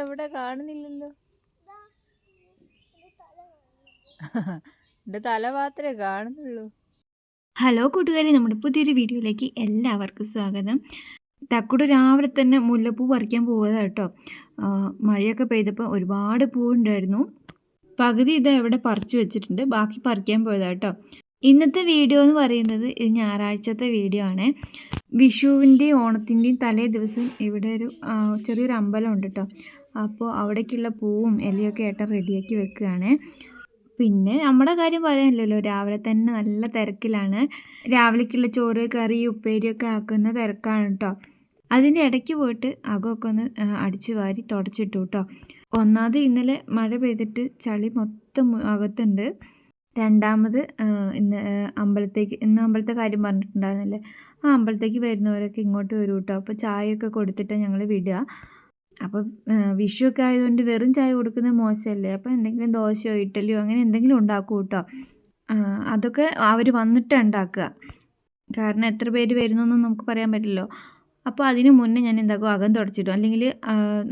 എവിടെ കാണുന്നില്ലല്ലോ. എന്റെ തല മാത്രമേ കാണുന്നുള്ളൂ. ഹലോ കൂട്ടുകാരി നമ്മുടെ പുതിയൊരു വീഡിയോയിലേക്ക് എല്ലാവർക്കും സ്വാഗതം. തക്കുട് രാവിലെ തന്നെ മുല്ലപ്പൂ പറിക്കാൻ പോയതാ കേട്ടോ. മഴയൊക്കെ പെയ്തപ്പോൾ ഒരുപാട് പൂവുണ്ടായിരുന്നു. പകുതി ഇത് എവിടെ പറിച്ചു വെച്ചിട്ടുണ്ട്. ബാക്കി പറിക്കാൻ പോയതാ കേട്ടോ. ഇന്നത്തെ വീഡിയോ എന്ന് പറയുന്നത് ഇത് ഞായറാഴ്ചത്തെ വീഡിയോ ആണ്. വിഷുവിന്റെയും ഓണത്തിന്റെയും തലേ ദിവസം ഇവിടെ ഒരു ചെറിയൊരു അമ്പലം ഉണ്ട് കേട്ടോ. അപ്പോൾ അവിടേക്കുള്ള പൂവും ഇലയൊക്കെ ഏട്ടൻ റെഡിയാക്കി വെക്കുകയാണ്. പിന്നെ നമ്മുടെ കാര്യം പറയാനില്ലല്ലോ രാവിലെ തന്നെ നല്ല തിരക്കിലാണ്. രാവിലേക്കുള്ള ചോറ് കറി ഉപ്പേരിയൊക്കെ ആക്കുന്ന തിരക്കാണ് കേട്ടോ അതിന്റെ ഇടയ്ക്ക് പോയിട്ട് അകമൊക്കെ ഒന്ന് അടിച്ചു വാരി തുടച്ചിട്ടു കേട്ടോ ഒന്നാമത് ഇന്നലെ മഴ പെയ്തിട്ട് ചളി മൊത്തം അകത്തുണ്ട്. രണ്ടാമത് ഇന്ന് അമ്പലത്തേക്ക് ഇന്ന് അമ്പലത്തെ കാര്യം പറഞ്ഞിട്ടുണ്ടായിരുന്നില്ലേ? ആ അമ്പലത്തേക്ക് വരുന്നവരൊക്കെ ഇങ്ങോട്ട് വരും കേട്ടോ അപ്പോൾ ചായയൊക്കെ കൊടുത്തിട്ട് ഞങ്ങൾ വിടുക. അപ്പം വിഷുവൊക്കെ ആയതുകൊണ്ട് വെറും ചായ കൊടുക്കുന്നത് മോശമല്ലേ? അപ്പോൾ എന്തെങ്കിലും ദോശയോ ഇഡ്ഡലിയോ അങ്ങനെ എന്തെങ്കിലും ഉണ്ടാക്കും കേട്ടോ അതൊക്കെ അവർ വന്നിട്ട് ഉണ്ടാക്കുക. കാരണം എത്ര പേര് വരുന്നൊന്നും നമുക്ക് പറയാൻ പറ്റില്ലല്ലോ. അപ്പോൾ അതിന് മുന്നേ ഞാൻ എന്താക്കും അകം തുടച്ചിടും. അല്ലെങ്കിൽ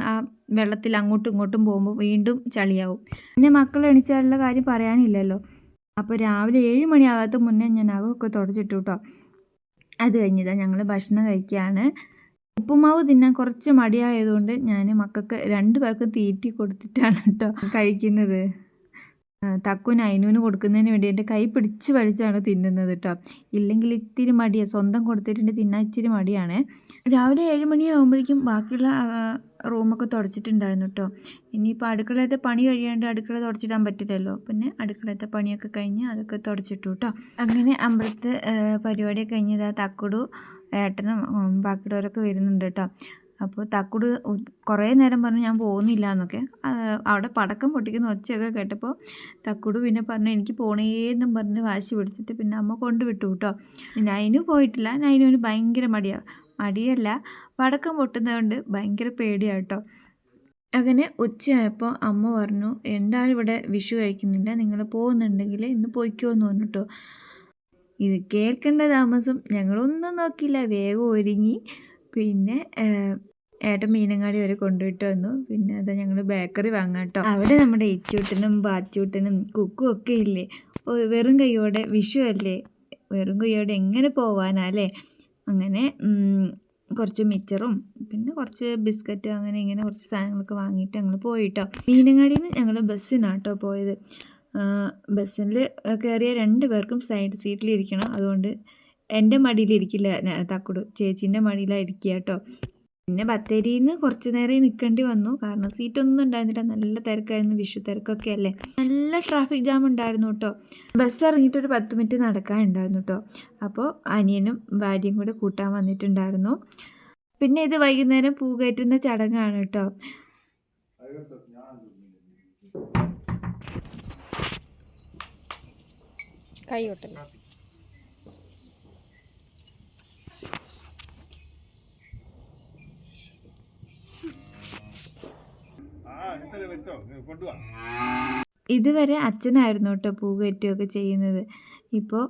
ആ, വെള്ളത്തിൽ അങ്ങോട്ടും ഇങ്ങോട്ടും പോകുമ്പോൾ വീണ്ടും ചളിയാവും. പിന്നെ മക്കൾ എണിച്ചാലുള്ള കാര്യം പറയാനില്ലല്ലോ. അപ്പോൾ രാവിലെ ഏഴ് മണിയാകാത്ത മുന്നേ ഞാൻ അകമൊക്കെ തുടച്ചിട്ടു കേട്ടോ അത് കഴിഞ്ഞതാണ് ഞങ്ങൾ ഭക്ഷണം കഴിക്കുകയാണ്. ഉപ്പുമാവ് തിന്നാൻ കുറച്ച് മടിയായതുകൊണ്ട് ഞാൻ മക്കൾക്ക് രണ്ടു പേർക്കും തീറ്റി കൊടുത്തിട്ടാണ് കേട്ടോ കഴിക്കുന്നത്. തക്കുവിന് അയിനൂന് കൊടുക്കുന്നതിന് വേണ്ടി എന്റെ കൈ പിടിച്ച് വലിച്ചാണ് തിന്നുന്നത് കേട്ടോ ഇല്ലെങ്കിൽ ഇത്തിരി മടിയാണ് സ്വന്തം കൊടുത്തിട്ടുണ്ട് തിന്നാൻ ഇച്ചിരി മടിയാണ്. രാവിലെ ഏഴ് മണിയാകുമ്പോഴേക്കും ബാക്കിയുള്ള റൂമൊക്കെ തുടച്ചിട്ടുണ്ടായിരുന്നു കേട്ടോ ഇനിയിപ്പോൾ അടുക്കളത്തെ പണി കഴിയാണ്ട് അടുക്കള തുടച്ചിടാൻ പറ്റില്ലല്ലോ. പിന്നെ അടുക്കളത്തെ പണിയൊക്കെ കഴിഞ്ഞ് അതൊക്കെ തുടച്ചിട്ടു കേട്ടോ അങ്ങനെ അമ്പലത്ത് പരിപാടി കഴിഞ്ഞത് ആ തക്കുടു ഏട്ടനും ബാക്കിയുള്ളവരൊക്കെ വരുന്നുണ്ട് കേട്ടോ അപ്പോൾ തക്കുട് കുറേ നേരം പറഞ്ഞു ഞാൻ പോകുന്നില്ല എന്നൊക്കെ. അവിടെ പടക്കം പൊട്ടിക്കുന്ന ഒച്ചയൊക്കെ കേട്ടപ്പോൾ തക്കുട് പിന്നെ പറഞ്ഞു എനിക്ക് പോണേന്നും പറഞ്ഞ് വാശി പിടിച്ചിട്ട് പിന്നെ അമ്മ കൊണ്ടുവിട്ടു കേട്ടോ നൈനു പോയിട്ടില്ല. നൈനുവിന് ഭയങ്കര മടിയാണ് മടിയല്ല പടക്കം പൊട്ടുന്നതുകൊണ്ട് ഭയങ്കര പേടിയാണ് കേട്ടോ അങ്ങനെ ഉച്ചയായപ്പോൾ അമ്മ പറഞ്ഞു എന്തായാലും ഇവിടെ വിഷു കഴിക്കുന്നില്ല. നിങ്ങൾ പോകുന്നുണ്ടെങ്കിൽ ഇന്ന് പോയിക്കോ എന്ന് പറഞ്ഞു കേട്ടോ ഇത് കേൾക്കേണ്ട താമസം ഞങ്ങളൊന്നും നോക്കിയില്ല. വേഗം ഒരുങ്ങി. പിന്നെ ഏട്ടൻ മീനങ്ങാടി വരെ കൊണ്ടുപോയിട്ട് വന്നു. പിന്നെ അതാ ഞങ്ങൾ ബേക്കറി വാങ്ങാം കേട്ടോ അവിടെ നമ്മുടെ ഇച്ചൂട്ടനും ബാച്ചൂട്ടനും കുക്കും ഒക്കെ ഇല്ലേ? വെറും കൈയോടെ വിഷു അല്ലേ? വെറും കൈയോടെ എങ്ങനെ പോവാനാ അല്ലേ? അങ്ങനെ കുറച്ച് മിച്ചറും പിന്നെ കുറച്ച് ബിസ്ക്കറ്റ് അങ്ങനെ ഇങ്ങനെ കുറച്ച് സാധനങ്ങളൊക്കെ വാങ്ങിയിട്ട് ഞങ്ങൾ പോയിട്ടോ. മീനങ്ങാടിയിൽ നിന്ന് ഞങ്ങൾ ബസ്സിനാണ് കേട്ടോ പോയത് ബസ്സിൽ കയറിയ രണ്ട് പേർക്കും സൈഡ് സീറ്റിലിരിക്കണം. അതുകൊണ്ട് എന്റെ മടിയിലിരിക്കില്ല തക്കുടു. ചേച്ചീന്റെ മടിയിലാണ് ഇരിക്കുക കേട്ടോ പിന്നെ ബത്തേരിയിൽ നിന്ന് കുറച്ച് നേരം നിൽക്കേണ്ടി വന്നു. കാരണം സീറ്റൊന്നും ഉണ്ടായിരുന്നില്ല. നല്ല തിരക്കായിരുന്നു. വിഷു തിരക്കൊക്കെ അല്ലേ? നല്ല ട്രാഫിക് ജാം ഉണ്ടായിരുന്നു കേട്ടോ. ബസ് ഇറങ്ങിയിട്ട് ഒരു പത്ത് മിനിറ്റ് നടക്കാനുണ്ടായിരുന്നു കേട്ടോ. അപ്പോൾ അനിയനും ഭാര്യയും കൂടെ കൂട്ടാൻ വന്നിട്ടുണ്ടായിരുന്നു. പിന്നെ ഇത് വൈകുന്നേരം പൂ കയറ്റുന്ന ചടങ്ങാണ് കേട്ടോ. കൈ ഇതുവരെ അച്ഛനായിരുന്നു കേട്ടോ പൂ കയറ്റുകയൊക്കെ ചെയ്യുന്നത് ഇപ്പോൾ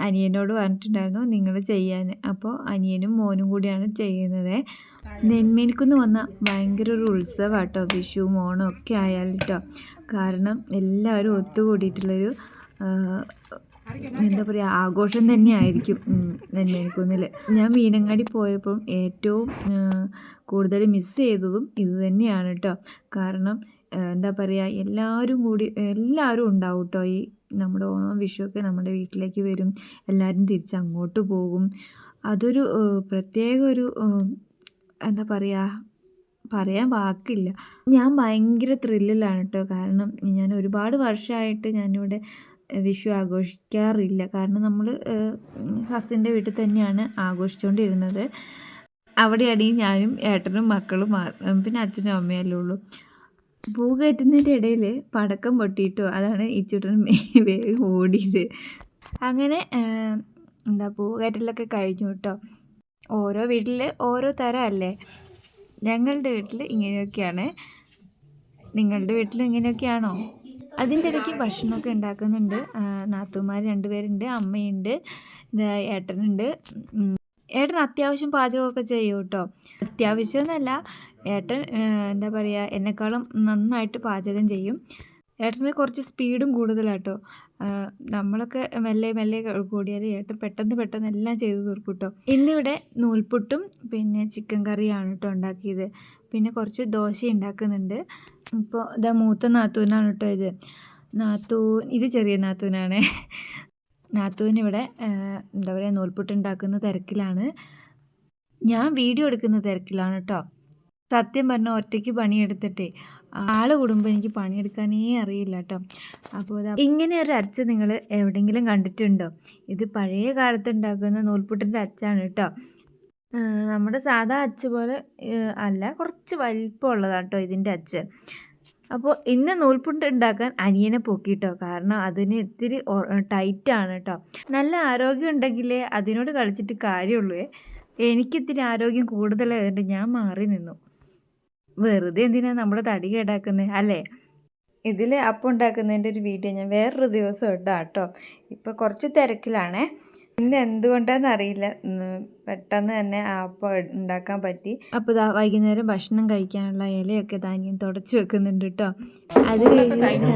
അനിയനോട് പറഞ്ഞിട്ടുണ്ടായിരുന്നു നിങ്ങൾ ചെയ്യാൻ അപ്പോൾ അനിയനും മോനും കൂടിയാണ് ചെയ്യുന്നത്. നെന്മേനിക്കുന്ന് വന്ന ഭയങ്കര ഒരു ഉത്സവം കേട്ടോ വിഷു ഓണം ഒക്കെ ആയാലും കേട്ടോ കാരണം എല്ലാവരും ഒത്തുകൂടിയിട്ടുള്ളൊരു എന്താ പറയുക ആഘോഷം തന്നെ തന്നെയായിരിക്കും നെന്മേനിക്കുന്നിൽ ഞാൻ മീനങ്ങാടി പോയപ്പോൾ ഏറ്റവും കൂടുതൽ മിസ് ചെയ്തതും ഇത് തന്നെയാണ് കേട്ടോ കാരണം എന്താ പറയുക എല്ലാവരും കൂടി എല്ലാവരും ഉണ്ടാവും കേട്ടോ ഈ നമ്മുടെ ഓണവും വിഷുവൊക്കെ നമ്മുടെ വീട്ടിലേക്ക് വരും. എല്ലാവരും തിരിച്ച് അങ്ങോട്ട് പോകും. അതൊരു പ്രത്യേക ഒരു എന്താ പറയുക പറയാൻ വാക്കില്ല. ഞാൻ ഭയങ്കര ത്രില്ലിലാണ് കേട്ടോ കാരണം ഞാൻ ഒരുപാട് വർഷമായിട്ട് ഞാനിവിടെ വിഷു ആഘോഷിക്കാറില്ല. കാരണം നമ്മൾ ഹസിന്റെ വീട്ടിൽ തന്നെയാണ് ആഘോഷിച്ചുകൊണ്ടിരുന്നത് അവിടെയാണെങ്കിൽ ഞാനും ഏട്ടനും മക്കളും പിന്നെ അച്ഛനും അമ്മയല്ലേ ഉള്ളൂ. പൂ കയറ്റുന്നതിന്റെ ഇടയിൽ പടക്കം പൊട്ടിയിട്ടു. അതാണ് ഈ ചുട്ടൻ വേഗം ഓടിയത്. അങ്ങനെ എന്താ പൂ കയറ്റലൊക്കെ കഴിഞ്ഞു കേട്ടോ ഓരോ വീട്ടിൽ ഓരോ തരം അല്ലേ ഞങ്ങളുടെ വീട്ടിൽ ഇങ്ങനെയൊക്കെയാണ്. നിങ്ങളുടെ വീട്ടിലും ഇങ്ങനെയൊക്കെയാണോ? അതിന്റെ ഇടയ്ക്ക് ഭക്ഷണമൊക്കെ ഉണ്ടാക്കുന്നുണ്ട്. നാത്തുമാർ രണ്ടുപേരുണ്ട് അമ്മയുണ്ട് ഏട്ടനുണ്ട്. ഏട്ടൻ അത്യാവശ്യം പാചകമൊക്കെ ചെയ്യും കേട്ടോ. അത്യാവശ്യം എന്നല്ല ഏട്ടൻ എന്താ പറയുക എന്നെക്കാളും നന്നായിട്ട് പാചകം ചെയ്യും. ഏട്ടന് കുറച്ച് സ്പീഡും കൂടുതലാട്ടോ നമ്മളൊക്കെ മെല്ലെ മെല്ലെ കൂടിയാൽ ഏട്ടൻ പെട്ടെന്ന് പെട്ടെന്ന് എല്ലാം ചെയ്തു തീർക്കും കേട്ടോ. ഇന്നിവിടെ നൂൽപുട്ടും പിന്നെ ചിക്കൻ കറിയാണ് കേട്ടോ ഉണ്ടാക്കിയത്. പിന്നെ കുറച്ച് ദോശ ഉണ്ടാക്കുന്നുണ്ട്. ഇപ്പോൾ ഇതാ മൂത്ത നാത്തൂനാണ് കേട്ടോ ഇത്. നാത്തൂൻ ഇത് ചെറിയ നാത്തൂനാണ്. ആഹ്, എന്താ പറയുക നൂൽപുട്ട് ഉണ്ടാക്കുന്ന തിരക്കിലാണ്. ഞാൻ വീഡിയോ എടുക്കുന്ന തിരക്കിലാണ് കേട്ടോ സത്യം പറഞ്ഞാൽ ഒറ്റയ്ക്ക് പണിയെടുത്തിട്ടേ ആൾ കൂടുമ്പോൾ എനിക്ക് പണിയെടുക്കാനേ അറിയില്ല കേട്ടോ അപ്പോൾ ഇങ്ങനെ ഒരു അച്ച നിങ്ങൾ എവിടെയെങ്കിലും കണ്ടിട്ടുണ്ടോ? ഇത് പഴയ കാലത്ത് ഉണ്ടാക്കുന്ന നൂൽപുട്ടിന്റെ അച്ചാണ് കേട്ടോ നമ്മുടെ സാധാ അച്ച് പോലെ അല്ല കുറച്ച് വലിപ്പമുള്ളതാണ് കേട്ടോ ഇതിന്റെ അച്ച്. അപ്പോൾ ഇന്ന് നൂൽപുട്ട് ഉണ്ടാക്കാൻ അനിയനെ പൊക്കിട്ടോ? കാരണം അതിന് ഇത്തിരി ടൈറ്റാണ് കേട്ടോ നല്ല ആരോഗ്യം ഉണ്ടെങ്കിലേ അതിനോട് കളിച്ചിട്ട് കാര്യമുള്ളൂ. എനിക്കിത്തിരി ആരോഗ്യം കൂടുതലായതുകൊണ്ട് ഞാൻ മാറി നിന്നു. വെറുതെ എന്തിനാണ് നമ്മുടെ തടി കേടാക്കുന്നത് അല്ലേ? ഇതിൽ അപ്പം ഉണ്ടാക്കുന്നതിന്റെ ഒരു വീഡിയോ ഞാൻ വേറൊരു ദിവസം കേട്ടോ ഇപ്പോൾ കുറച്ച് തിരക്കിലാണേ. ഇന്ന് എന്തുകൊണ്ടാണെന്ന് അറിയില്ല. പെട്ടെന്ന് തന്നെ ആപ്പ് ഉണ്ടാക്കാൻ പറ്റി. അപ്പോൾ ഇതാ വൈകുന്നേരം ഭക്ഷണം കഴിക്കാനുള്ള ഇലയൊക്കെ ധാന്യം തുടച്ചു വെക്കുന്നുണ്ട് കേട്ടോ അത് കഴിഞ്ഞ്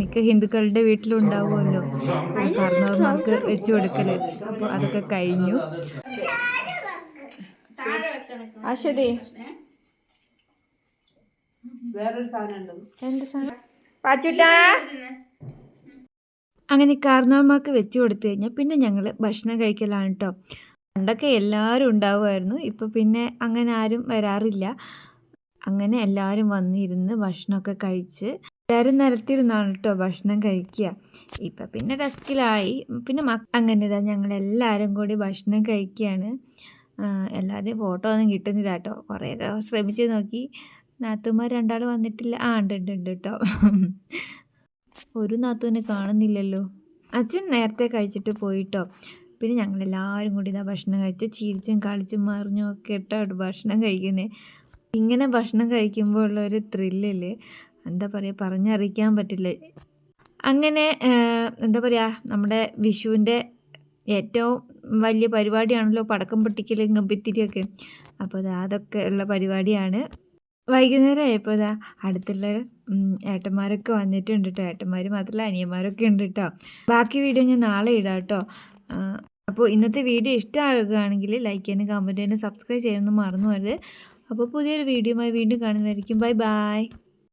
മിക്ക ഹിന്ദുക്കളുടെ വീട്ടിലും ഉണ്ടാവുമല്ലോ കാരണവർക്ക് വെച്ചു കൊടുക്കൽ. അപ്പോൾ അതൊക്കെ കഴിഞ്ഞു. ആ ശരി എന്ത് സാധനം? പാച്ചുട്ടാ. അങ്ങനെ കാർന്നോമാക്ക് വെച്ച് കൊടുത്തു കഴിഞ്ഞാൽ പിന്നെ ഞങ്ങൾ ഭക്ഷണം കഴിക്കലാണ് കേട്ടോ പണ്ടൊക്കെ എല്ലാവരും ഉണ്ടാവുമായിരുന്നു. ഇപ്പോൾ പിന്നെ അങ്ങനെ ആരും വരാറില്ല. അങ്ങനെ എല്ലാവരും വന്നിരുന്ന് ഭക്ഷണമൊക്കെ കഴിച്ച് എല്ലാവരും നിലത്തിരുന്നാണ് കേട്ടോ ഭക്ഷണം കഴിക്കുക ഇപ്പം പിന്നെ ഡെസ്കിലായി. പിന്നെ അങ്ങനെ ഇതാ ഞങ്ങളെല്ലാവരും കൂടി ഭക്ഷണം കഴിക്കുകയാണ് എല്ലാവരുടെയും ഫോട്ടോ ഒന്നും കിട്ടുന്നില്ല കേട്ടോ കുറേയൊക്കെ ശ്രമിച്ച് നോക്കി. നാത്തുമാർ രണ്ടാൾ വന്നിട്ടില്ല. ആ ഉണ്ട് ഉണ്ട് ഉണ്ട് കേട്ടോ ഒരു നാത്തൂനെ കാണുന്നില്ലല്ലോ. അച്ഛൻ നേരത്തെ കഴിച്ചിട്ട് പോയിട്ടോ. പിന്നെ ഞങ്ങളെല്ലാവരും കൂടി ഇതാ ഭക്ഷണം കഴിച്ച് ചിരിച്ചും കളിച്ചും മറിഞ്ഞും ഒക്കെ ഇട്ടോ ഭക്ഷണം കഴിക്കുന്നത് ഇങ്ങനെ ഭക്ഷണം കഴിക്കുമ്പോൾ ഉള്ള ഒരു ത്രില്ലല്ലേ എന്താ പറയുക പറഞ്ഞറിയിക്കാൻ പറ്റില്ല. അങ്ങനെ എന്താ പറയുക നമ്മുടെ വിഷുവിന്റെ ഏറ്റവും വലിയ പരിപാടിയാണല്ലോ പടക്കം പൊട്ടിക്കലും ഗംഭിത്തിരിയൊക്കെ. അപ്പോൾ അതൊക്കെ ഉള്ള പരിപാടിയാണ്. വൈകുന്നേരം ആയപ്പോൾ ഇതാ അടുത്തുള്ള ഏട്ടന്മാരൊക്കെ വന്നിട്ടുണ്ട് കേട്ടോ ഏട്ടന്മാർ മാത്രമല്ല അനിയന്മാരൊക്കെ ഉണ്ട് കേട്ടോ ബാക്കി വീഡിയോ ഞാൻ നാളെ ഇടാം കേട്ടോ അപ്പോൾ ഇന്നത്തെ വീഡിയോ ഇഷ്ടമാകുകയാണെങ്കിൽ ലൈക്ക് ചെയ്യാനും കമന്റ് ചെയ്യാനും സബ്സ്ക്രൈബ് ചെയ്യാനൊന്നും മറന്നു പോകരുത്. അപ്പോൾ പുതിയൊരു വീഡിയോയുമായി വീണ്ടും കാണുന്നതായിരിക്കും ബൈ ബൈ